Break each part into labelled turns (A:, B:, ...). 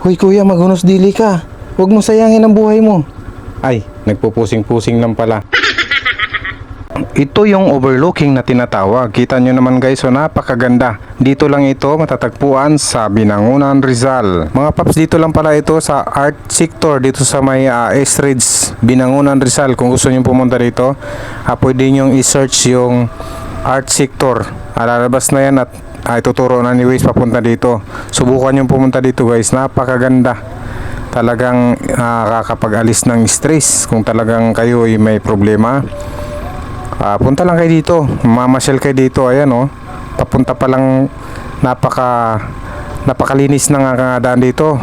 A: Hoy kuya, maghunos dili ka. Huwag mo sayangin ang buhay mo. Ay, nagpupusing-pusing lang pala. Ito yung overlooking na tinatawag. Kita nyo naman guys, so napakaganda. Dito lang ito matatagpuan sa Binangunan, Rizal. Mga paps, dito lang pala ito sa art sector dito sa may uh, Estridge, Binangunan, Rizal. Kung gusto nyo pumunta dito, ah, pwede nyo i-search yung art sector. Ah, lalabas na yan at ay tuturo na ni Waze papunta dito. Subukan nyo pumunta dito guys, napakaganda. Talagang nakakapag-alis ng stress kung talagang kayo ay may problema. Ah, punta lang kayo dito. Mamasyal kayo dito. Ayan oh. Papunta pa lang napaka napakalinis ng daan dito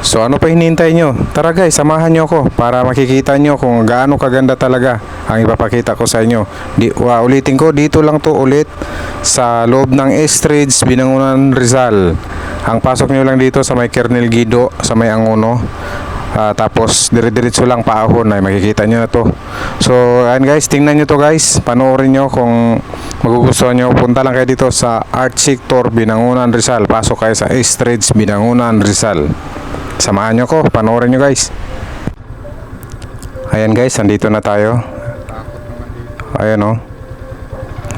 A: so ano pa hinihintay nyo? Tara guys samahan nyo ako para makikita nyo kung gaano kaganda talaga ang ipapakita ko sa inyo. Di, wa, ulitin ko dito lang to ulit sa loob ng Estridge Binangunan Rizal. Ang pasok nyo lang dito sa may Kernel Guido sa may Angono Ah, tapos dire-diretso lang paahon ay makikita nyo na to. So ayan guys tingnan nyo to guys. Panoorin nyo kung magugustuhan nyo. Punta lang kayo dito sa Art Sector Binangunan Rizal. Pasok kayo sa Estridge Binangunan Rizal samahan nyo ko panoorin nyo guys. Ayan guys andito na tayo. Ayan oh.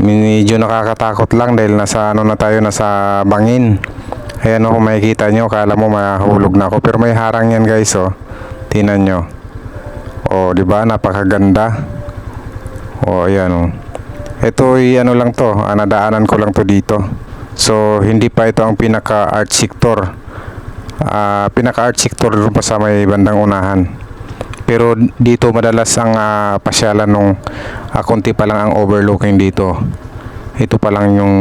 A: Medyo nakakatakot lang dahil nasa ano na tayo nasa bangin. Ayan oh kung makikita nyo kala mo mahulog na ako pero may harang yan guys oh. Tinan nyo. Oh di ba? Napakaganda. Oh ayan oh. Ito ay ano lang to ah, ko lang to dito. So hindi pa ito ang pinaka art sector Ah, pinaka art sector doon pa sa may bandang unahan. Pero dito madalas ang ah, pasyalan nung uh, konti pa lang ang overlooking dito. Ito pa lang yung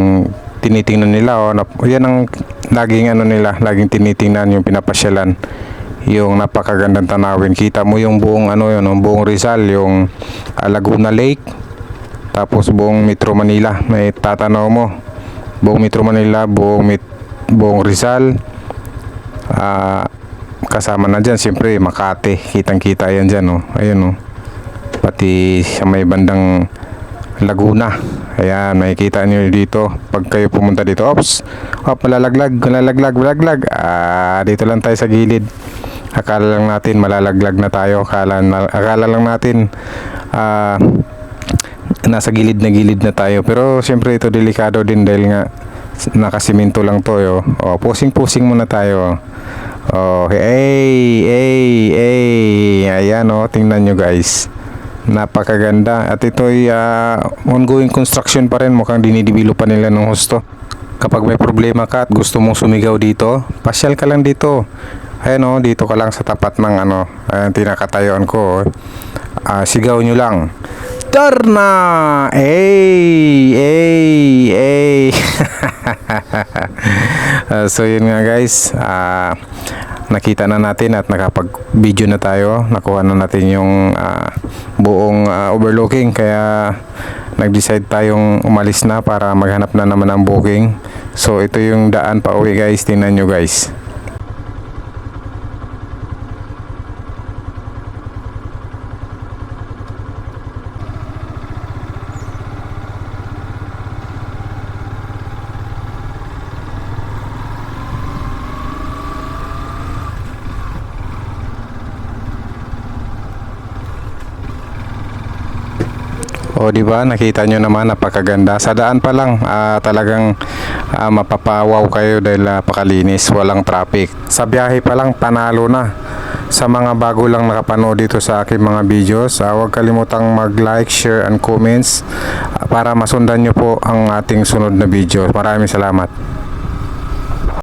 A: tinitingnan nila oh, nap- yan ang laging ano nila laging tinitingnan yung pinapasyalan. Yung napakagandang tanawin. Kita mo yung buong ano yun yung buong Rizal yung ah, Laguna Lake tapos buong Metro Manila. May tatanaw mo buong Metro Manila buong Met- buong Rizal Ah, kasama na dyan siyempre Makati. Kitang kita yan dyan oh. ayun oh. pati sa may bandang Laguna. Ayan makikita nyo dito. Pag kayo pumunta dito ops op malalaglag malalaglag malalaglag. Ah, dito lang tayo sa gilid. Akala lang natin malalaglag na tayo. Akala, akala lang natin ah, nasa gilid na gilid na tayo. Pero siyempre ito delikado din dahil nga nakasiminto lang to yo. Oh, pusing-pusing muna tayo. Oh, hey, hey, hey. Ayan oh, tingnan nyo guys. Napakaganda. At ito ay ah, ongoing construction pa rin. Mukhang dinidibilo pa nila ng husto. Kapag may problema ka at gusto mong sumigaw dito, pasyal ka lang dito. Ayan oh, dito ka lang sa tapat ng ano, ayan, tinakatayuan ko. oh. Ah, sigaw nyo lang. Darna! Ay! Ay! Ay! Ah, so yun nga guys, ah, nakita na natin at nakapag-video na tayo. Nakuha na natin yung ah, buong ah, overlooking kaya nag-decide tayong umalis na para maghanap na naman ng booking. So ito yung daan pa uwi guys, tingnan nyo guys. O di ba nakita nyo naman napakaganda. Sa daan pa lang ah, talagang ah, mapapawaw kayo dahil napakalinis, walang traffic. Sa biyahe pa lang panalo na. Sa mga bago lang nakapanood dito sa aking mga videos, ah, huwag kalimutang mag-like, share, and comments ah, para masundan nyo po ang ating sunod na video. Maraming salamat.